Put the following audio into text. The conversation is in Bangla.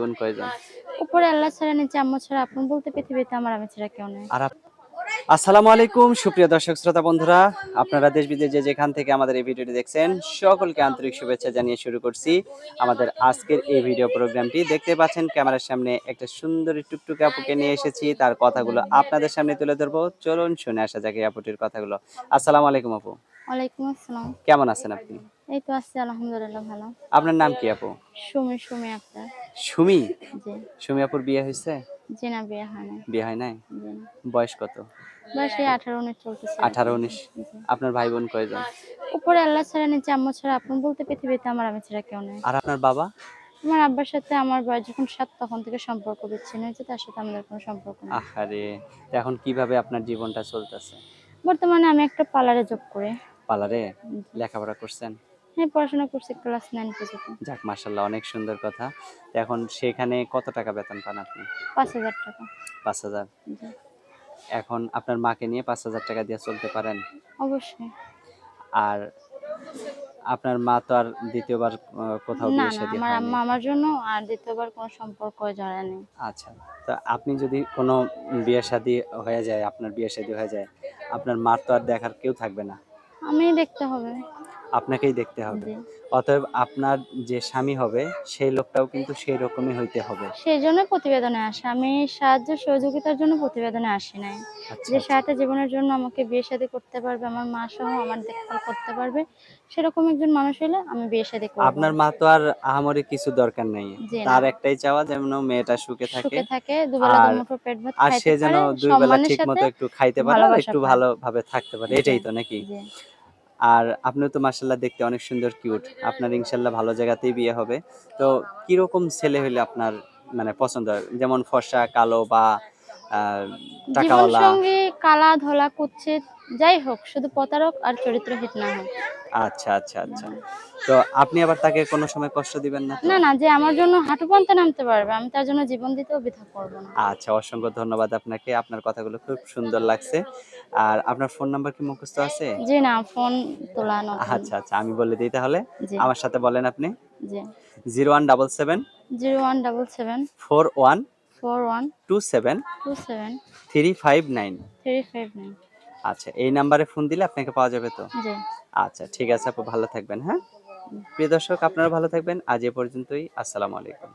বোন কয়জন? উপরে আল্লাহ ছাড়া নিচে আম্মু ছাড়া আপন বলতে পৃথিবীতে আমার আমি ছাড়া কেউ নেই। আর আসসালামু আলাইকুম সুপ্রিয় দর্শক শ্রোতা বন্ধুরা। আপনারা দেশ বিদেশ যে যেখান থেকে আমাদের এই ভিডিওটি দেখছেন সকলকে আন্তরিক শুভেচ্ছা জানিয়ে শুরু করছি আমাদের আজকের এই ভিডিও প্রোগ্রামটি। দেখতে পাচ্ছেন ক্যামেরার সামনে একটা সুন্দরী টুকটুকে আপুকে নিয়ে এসেছি। তার কথাগুলো আপনাদের সামনে তুলে ধরবো। চলুন শুনে আসা যাক এই আপুটির কথাগুলো। আসসালামু আলাইকুম আপু। ওয়ালাইকুম আসসালাম। কেমন আছেন আপনি? এই তো আছি আলহামদুলিল্লাহ ভালো। আপনার নাম কি আপু? সুমি সুমি আপনার সুমি? জি। সুমি আপুর বিয়ে হয়েছে? জি না বিয়ে হয় না বিয়ে হয় নাই? বয়স কত? বয়স এই আঠারো উনিশ চলতেছে। আঠারো উনিশ। জি। আপনার ভাই বোন কয়জন? উপরে আল্লাহ ছাড়া নিচে আম্মু ছাড়া আপন বলতে পৃথিবীতে আমার আমি ছাড়া কেউ নেই। আর আপনার বাবা? আমার আব্বার সাথে আমার বয়স যখন সাত তখন থেকে সম্পর্ক বিচ্ছিন্ন হয়েছে তার সাথে আমাদের কোনো সম্পর্ক নেই। আহারে এখন কীভাবে আপনার জীবনটা চলতেছে? বর্তমানে আমি একটা পার্লারে জব করি। পার্লারে? লেখাপড়া করছেন? হ্যাঁ পড়াশোনা করছি ক্লাস নাইন পর্যন্ত। যাক মাশাল্লাহ অনেক সুন্দর কথা। এখন সেখানে কত টাকা বেতন পান আপনি? পাঁচ হাজার টাকা। পাঁচ হাজার। এখন আপনার মাকে নিয়ে পাঁচ হাজার টাকা দিয়ে চলতে পারেন? অবশ্যই। আর আপনার মা তো আর দ্বিতীয়বার কোথাও বিয়ে শাদী আমার হয়নি। আম্মা আমার জন্য আর দ্বিতীয়বার কোনো সম্পর্ক নেই। আচ্ছা তো আপনি যদি কোনো বিয়ে শাদী হয়ে যায় আপনার বিয়ে শাদী হয়ে যায় আপনার মার তো আর দেখার কেউ থাকবে না। আমি দেখতে হবে। আপনাকেই দেখতে হবে। অতএব আপনার যে স্বামী হবে সেই লোকটাও কিন্তু সেই রকমই হইতে হবে। সেই জন্য প্রতিবেদনে আসে। আমি সাহায্য সহযোগিতার জন্য প্রতিবেদনে আসি নাই। আচ্ছা যে সারাটা জীবনের জন্য আমাকে বিয়ে শাদী করতে পারবে আমার মা সহ আমার দেখভাল করতে পারবে সেরকম একজন মানুষ হলে আমি বিয়ে শাদী করব। আপনার মা তো আর আহামরি কিছু দরকার নেই। তার একটাই চাওয়া যেন মেয়েটা সুখে থাকে। সুখে থাকে দুবেলা দুমুঠো পেট ভাত আর সে যেন দুই বেলা সম্মানের ঠিক মতো একটু খাইতে পারে একটু ভালোভাবে থাকতে পারে এটাই তো নাকি? আর আপনিও তো মার্শাল্লাহ দেখতে অনেক সুন্দর কিউট আপনার ইনশাল্লাহ ভালো জায়গাতেই বিয়ে হবে। তো কীরকম ছেলে হলে আপনার মানে পছন্দ হয়? যেমন ফর্সা, কালো বা টাকাওয়ালা। সঙ্গী কালা ধলা কুচ্ছিত যাই হোক শুধু প্রতারক আর চরিত্রহীন না হোক। আচ্ছা আচ্ছা আচ্ছা। তো আপনি আবার তাকে কোনো সময় কষ্ট দিবেন না না না যে আমার জন্য হাঁটু পান্তে নামতে পারবে আমি তার জন্য জীবন দিতেও বৃথা করব না। আচ্ছা অসংখ্য ধন্যবাদ আপনাকে। আপনার কথাগুলো খুব সুন্দর লাগছে। আর আপনার ফোন নাম্বার কি মুখস্থ আছে? জি না ফোন তোলা আচ্ছা আচ্ছা আমি বলে দিই তাহলে। আমার সাথে বলেন আপনি। জি। Zero one double seven zero one double seven four one four one two seven two seven three five nine three five nine আচ্ছা এই নাম্বারে ফোন দিলে আপনাকে পাওয়া যাবে তো? আচ্ছা ঠিক আছে আপু ভালো থাকবেন হ্যাঁ? প্রিয় দর্শক আপনারা ভালো থাকবেন। আজ এ পর্যন্তই আসসালামু আলাইকুম।